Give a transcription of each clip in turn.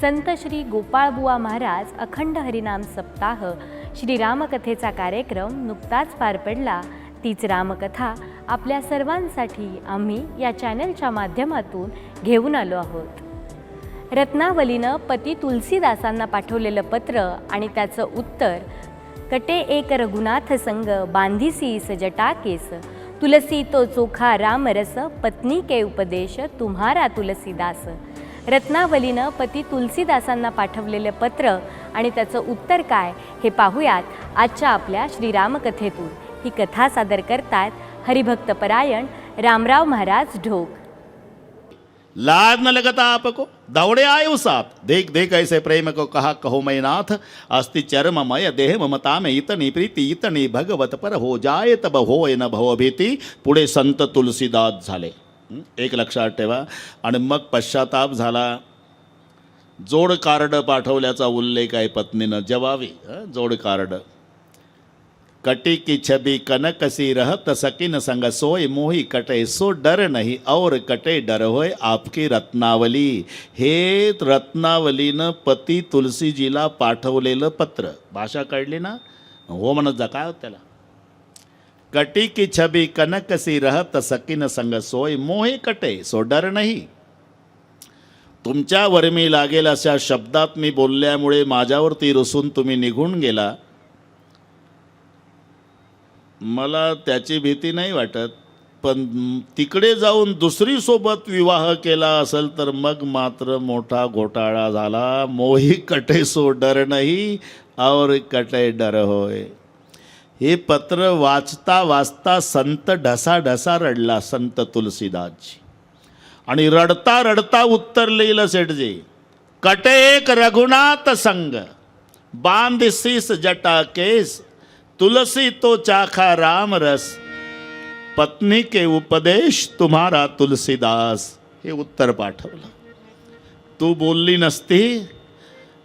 संत श्री गोपाळबुवा महाराज अखंड हरिनाम सप्ताह श्री रामकथेचा कार्यक्रम नुकताच पार पडला. तीच रामकथा आपल्या सर्वांसाठी आम्ही या चॅनलच्या माध्यमातून घेऊन आलो आहोत. रत्नावलीनं पती तुलसीदासांना पाठवलेलं पत्र आणि त्याचं उत्तर कटे एक रघुनाथ संग बांधिसीस सजटा केस तुलसी तो चोखा रामरस पत्नी के उपदेश तुम्हारा तुलसीदास. रत्नावलीनं पती तुलसीदासांना पाठवलेलं पत्र आणि त्याचं उत्तर काय हे पाहूयात आजच्या आपल्या श्रीरामकथेतून. ही कथा सादर करतायत हरिभक्तपरायण रामराव महाराज ढोक. लाज न लगता आपको दौड़े आए साथ. देख देख ऐसे प्रेम को कहा कहो मैं नाथ अस्ति चर्ममय देह ममता में इतनी प्रीति इतनी भगवत पर हो जाए तब होय न भव भीती. पुढे संत तुलसीदास झाले. एक लक्षात ठेवा. आणि मग पश्चाताप झाला. जोड कार्ड पाठवल्याचा उल्लेख आहे पत्नीनं. जवावी जोड कार्ड. कटी की छबी कनकसी रहत सकिन संग सोय मोही कटे सो डर नहीं. और कटे डर होय आपकी रत्नावली. हे रत्नावलीनं पती तुलसीजीला पाठवलेलं पत्र. भाषा कळली ना? हो म्हणत जा. काय होत त्याला? कटी की छबी कनक सी रहत सकिन संग सोय मोहे कटे सो डर नाही। तुमच्यावर मी लागेल अशा शब्दात मी बोलल्यामुळे माझ्यावरती रुसून तुम्ही निघून गेला। मला त्याची भीती नाही वाटत पण तिकडे जाऊन दुसरी सोबत विवाह केला असेल तर मग मात्र मोठा घोटाळा झाला। मोही कटे सो डर नाही और कटे डर होय। हे पत्र वाचता वाचता संत ढसा ढसा रडला संत तुलसीदासजी. आणि रडता रडता उत्तर लिहिलं सेठजी कटे एक रघुनाथ संग बांधसीस जटा केस तुलसी तो चाखा राम रस पत्नी के उपदेश तुम्हारा तुलसीदास. हे उत्तर पाठवलं. तू बोलली नसती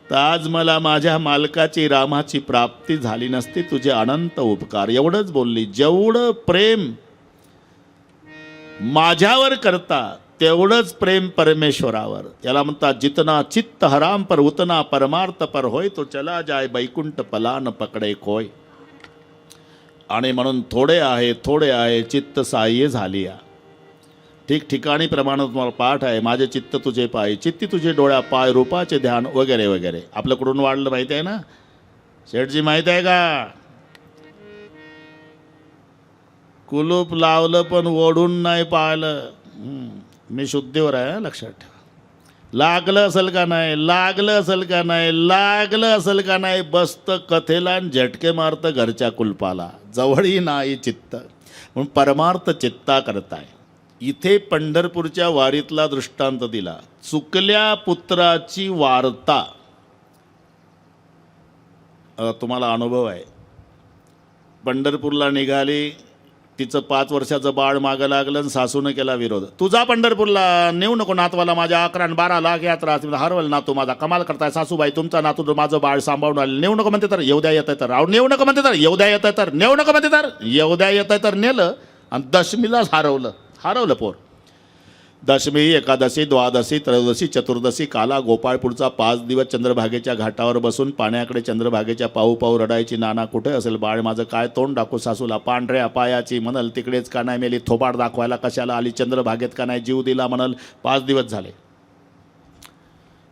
तर आज मला माझ्या मालकाची रामाची प्राप्ती झाली नसती तुझे अनंत उपकार. एवढंच बोलली जेवढं प्रेम माझ्यावर करता तेवढंच प्रेम परमेश्वरावर. याला म्हणतात जितना चित्त हराम पर उतना परमार्थ पर होय तो चला जाय बैकुंठ पलान पकडे खोय. आणि म्हणून थोडे आहे थोडे आहे चित्त साह्य झाली या ठिकठिकाणी प्रमाणात तुम्हाला पाठ आहे. माझे चित्त तुझे पाय चित्ती तुझे डोळ्या पाय रूपाचे ध्यान वगैरे वगैरे. आपलं कुठून वाढलं माहिती आहे ना? शेठजी माहीत आहे का? कुलूप लावलं पण ओढून नाही पाहिलं. मी शुद्धीवर आहे लक्षात ठेवा. लागलं असेल का नाही? लागलं असेल का नाही? लागलं असेल का नाही? बसतं कथेला आणि झटके मारतं घरच्या कुलपाला. जवळही नाही चित्त. म्हणून परमार्थ चित्ता करताय. इथे पंढरपूरच्या वारीतला दृष्टांत दिला. चुकल्या पुत्राची वार्ता. तुम्हाला अनुभव आहे. पंढरपूरला निघाली तिचं पाच वर्षाचं बाळ मागं लागलं आणि सासूनं केला विरोध. तुझा पंढरपूरला नेऊ नको नातवाला माझ्या अकरा आणि बारा लाख यात्रा असतील. हरवल नातू माझा कमाल करताय सासूबाई तुमचा नातू माझं बाळ सांभाळून आलं नेऊ नको म्हणते तर येऊ द्या येत तर. राव नेऊ नको म्हणते तर येऊ द्या येत तर. नेऊ नको म्हणते तर येऊ द्या येत तर. नेलं आणि दशमीलाच हरवलं. हरवलं पोर. दशमी एकादशी द्वादशी त्रयोदशी चतुर्दशी काला गोपाळपूरचा पाच दिवस चंद्रभागेच्या घाटावर बसून पाण्याकडे चंद्रभागेच्या पाऊ पाऊ रडायची नाना कुठे असेल बाळ माझं काय तोंड दाखवू सासूला पांढऱ्या पायाची म्हणल तिकडेच का नाही मेली थोबाड दाखवायला कशाला आली चंद्रभागेत का नाही जीव दिला म्हणल पाच दिवस झाले.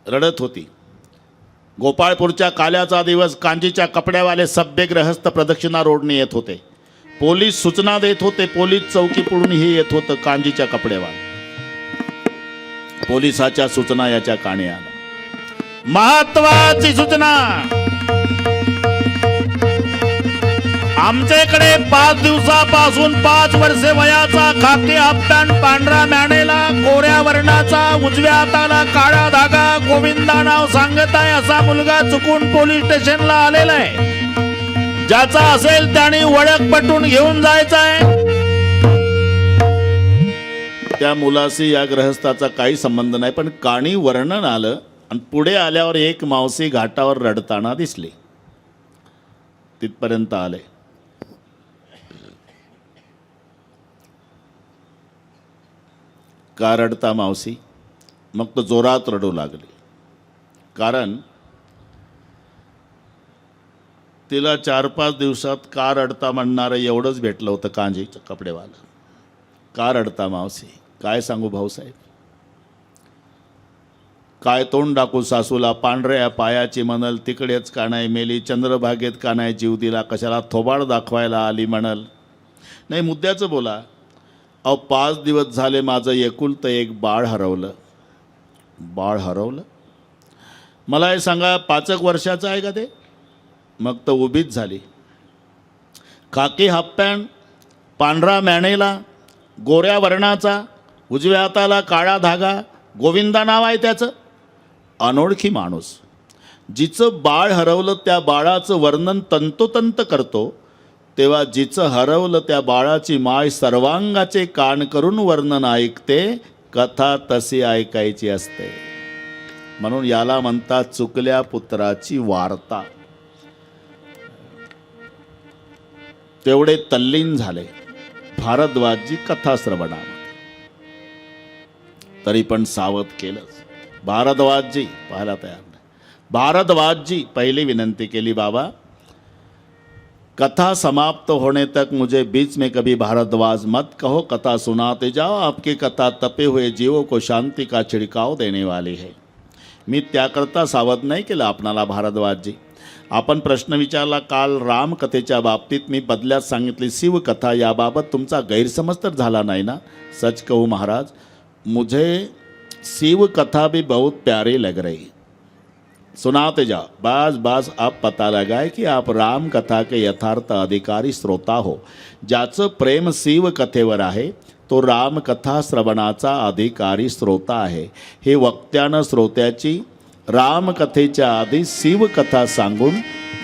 रडत होती. गोपाळपूरच्या काल्याचा दिवस कांजीच्या कपड्यावाले सभ्य ग्रहस्थ प्रदक्षिणा रोडने येत होते. पोलीस सूचना देत होते पोलीस चौकी पुढूनही येत होतं कांजीच्या कपड्यावर. पोलिसाच्या सूचना याच्या काणी आल्या महत्वाची सूचना! आमच्याकडे पाच दिवसापासून पाच वर्षे वयाचा खाकी हप्प्यान पांढरा मॅनेला कोऱ्या वर्णाचा उजव्या हाताला काळा धागा गोविंदा नाव सांगत आहे असा मुलगा चुकून पोलीस स्टेशनला आलेला आहे. ज्याचा असेल त्याने ओळख पटून घेऊन जायचं आहे त्या मुलाशी या ग्रहस्थाचा काही संबंध नाही पण काणी वर्णन आलं आणि पुढे आल्यावर एक मावसी घाटावर रडताना दिसली. तिथपर्यंत आले. का रडता मावसी मग तो जोरात रडू लागली. कारण तिला चार पाच दिवसात कार अडता म्हणणारं एवढंच भेटलं होतं कांजीचं कपडेवाला. कार अडता मावशी. काय सांगू भाऊसाहेब? काय तोंड टाकू सासूला? पांढऱ्या पायाची म्हणल तिकडेच का नाही मेली चंद्रभागेत का नाही जीव दिला कशाला थोबाड दाखवायला आली म्हणल नाही मुद्द्याचं बोला. अहो पाच दिवस झाले माझं एकुलतं एक बाळ हरवलं. बाळ हरवलं? मला हे सांगा पाचक वर्षाचं आहे का ते? मग तर उभीच झाली. खाकी हाप्पॅन पांढरा मॅनेला गोऱ्या वर्णाचा उजव्या हाताला काळा धागा गोविंदा नाव आहे त्याचं? अनोळखी माणूस. जिचं बाळ हरवलं त्या बाळाचं वर्णन तंतोतंत करतो तेव्हा जिचं हरवलं त्या बाळाची माय सर्वांगाचे कान करून वर्णन ऐकते कथा तशी ऐकायची असते. म्हणून याला म्हणतात चुकल्या पुत्राची वार्ता. तेवढे तल्लीन झाले. भारद्वाजजी कथा तरी पण सावध केलंच. भारद्वाजजी पाहायला तयार नाही. भारद्वाजजी पहिली विनंती केली बाबा कथा समाप्त होने तक मुझे बीच में कभी भारद्वाज मत कहो। कथा सुनाते जाओ। आपकी कथा तपे हुए जीवों को शांति का छिड़काव देने वाली है। मी त्याकरता सावध नाही केलं आपणाला भारद्वाजजी आपण प्रश्न विचारला काल रामकथेच्या बाबतीत मी बदल्यात सांगितली शिवकथा याबाबत तुमचा गैरसमज तर झाला नाही ना? सच कहू महाराज मुझे शिव कथा भी बहुत प्यारी लग रही। सुनाते जाओ। बस बस आप पता लगाए की आप राम कथा के यथार्थ अधिकारी श्रोता हो। ज्याचं प्रेम शिव कथेवर आहे तो रामकथा श्रवणाचा अधिकारी श्रोता आहे। हे वक्त्यानं श्रोत्याची रामकथेच्या आधी शिवकथा सांगून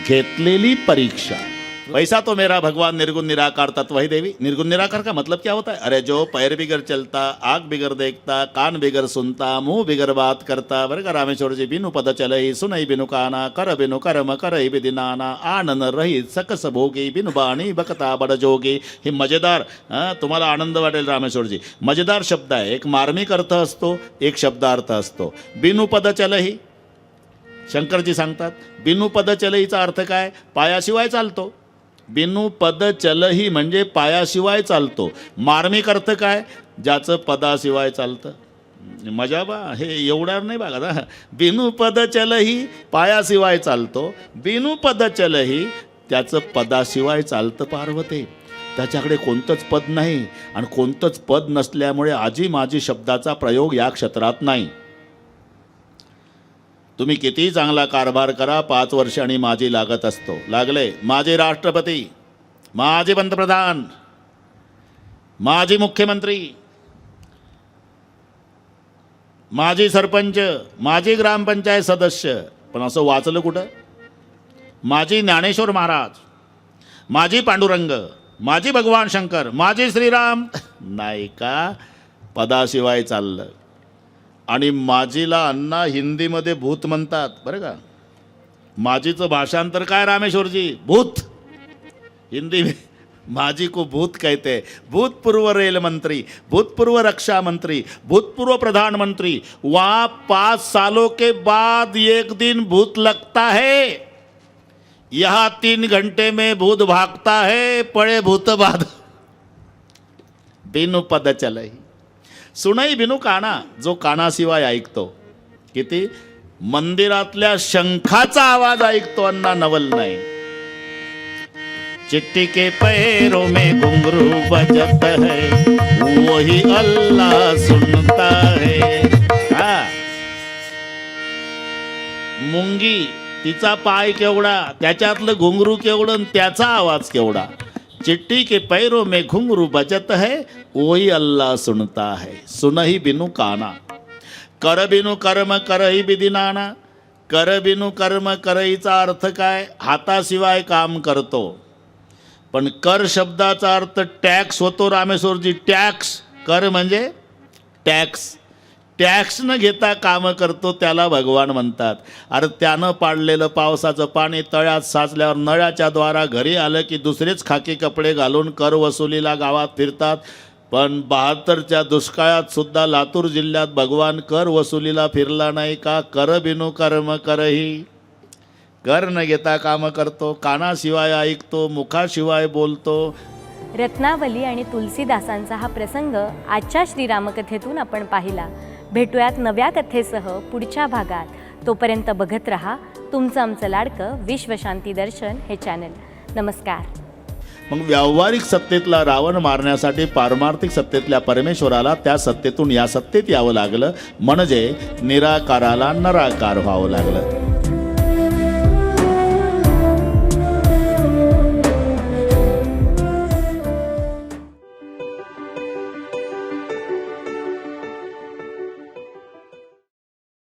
घेतलेली परीक्षा. वैसा तो मेरा भगवान निर्गुण निराकार तत्व ही देवी. निर्गुण निराकार का मतलब क्या होता है? अरे जो पैर बिगर चलता आग बिगर देखता कान बिगर सुनता मुंह बिगर बात करता बरं का रामेश्वर जी बिनु पद चलई सुनई बिनु काना कर बिनु कर्म करई बिदिनाना आनंद रहित सकस भोगी बिनु बाणी बकता बड जोगी। हे मजेदार तुम्हाला आनंद वाटेल रामेश्वरजी मजेदार शब्द आहे. एक मार्मिक अर्थ असतो एक शब्दार्थ असतो. बिनु पद चलही शंकरजी सांगतात बिनू पद चलईचा अर्थ काय? पायाशिवाय चालतो. बिनू पद चलही म्हणजे पायाशिवाय चालतो. मार्मिक अर्थ काय? ज्याचं पदाशिवाय चालतं. मजा बा हे एवढ्या नाही बघा ना बिनू पद चलही पायाशिवाय चालतो. बिनू पद चलही त्याचं पदाशिवाय चालतं पार्वते. त्याच्याकडे कोणतंच पद नाही आणि कोणतंच पद नसल्यामुळे आजी माझी शब्दाचा प्रयोग या क्षेत्रात नाही. तुम्ही किती चांगला कारभार करा पाच वर्षांनी माझी लागत असतो. लागले. माझे राष्ट्रपती माझे पंतप्रधान माजी मुख्यमंत्री माजी सरपंच माजी ग्रामपंचायत सदस्य पण असं वाचलं कुठं? माजी ज्ञानेश्वर महाराज माजी पांडुरंग माजी भगवान शंकर माजी श्रीराम नाही का? पदाशिवाय चाललं. आणि माझीला अण्णा हिंदीमध्ये भूत म्हणतात. बरं का? माझीचं भाषांतर काय रामेश्वरजी? भूत. हिंदी में माझी को भूत कहते भूतपूर्व रेल मंत्री भूतपूर्व रक्षा मंत्री भूतपूर्व प्रधानमंत्री वहाँ पाँच सालों के बाद एक दिन भूत लगता है। यहाँ तीन घंटे में भूत भागता है पड़े भूत बाद बिनु पद चले सुनई बिनु काना जो कानाशिवाय ऐकतो. किती? मंदिरातल्या शंखाचा आवाज ऐकतो अण्णा नवल नाही चिट्टी के पैरों में घुंगरू बजत है वही अल्लाह सुनता है. हा. मुंगी तिचा पाय केवढा त्याच्यातलं घुंगरू केवढं आणि त्याचा आवाज केवढा? चिट्टी के पैरों में घुंघरू बजत है वही अल्लाह सुनता है। सुनही बिनु काना। कर बिनु कर्म करही बिधी नाना। कर बिनु कर्म करईचा अर्थ काय? हाताशिवाय काम करतो। पण कर शब्दाचा अर्थ टॅक्स होतो रामेश्वरजी टॅक्स. कर म्हणजे टॅक्स. टॅक्स न घेता कामं करतो त्याला भगवान म्हणतात. अरे त्यानं पाडलेलं पावसाचं पाणी तळ्यात साचल्यावर नळ्याच्या द्वारा घरी आलं की दुसरेच खाकी कपडे घालून कर वसुलीला गावात फिरतात. पण बहात्तरच्या दुष्काळात सुद्धा लातूर जिल्ह्यात भगवान कर वसुलीला फिरला नाही का? कर बिनू कर्म करही. कर न घेता कामं करतो कानाशिवाय ऐकतो मुखाशिवाय बोलतो. रत्नावली आणि तुलसीदासांचा हा प्रसंग आजच्या श्रीरामकथेतून आपण पाहिला. भेटूयात नव्या कथेसह पुढच्या भागात. तोपर्यंत बघत रहा तुमचं आमचं लाडकं विश्वशांती दर्शन हे चॅनल. नमस्कार. मग व्यावहारिक सत्तेतला रावण मारण्यासाठी पारमार्थिक सत्तेतल्या परमेश्वराला त्या सत्तेतून या सत्तेत यावं लागलं. म्हणजे निराकाराला नराकार व्हावं लागलं.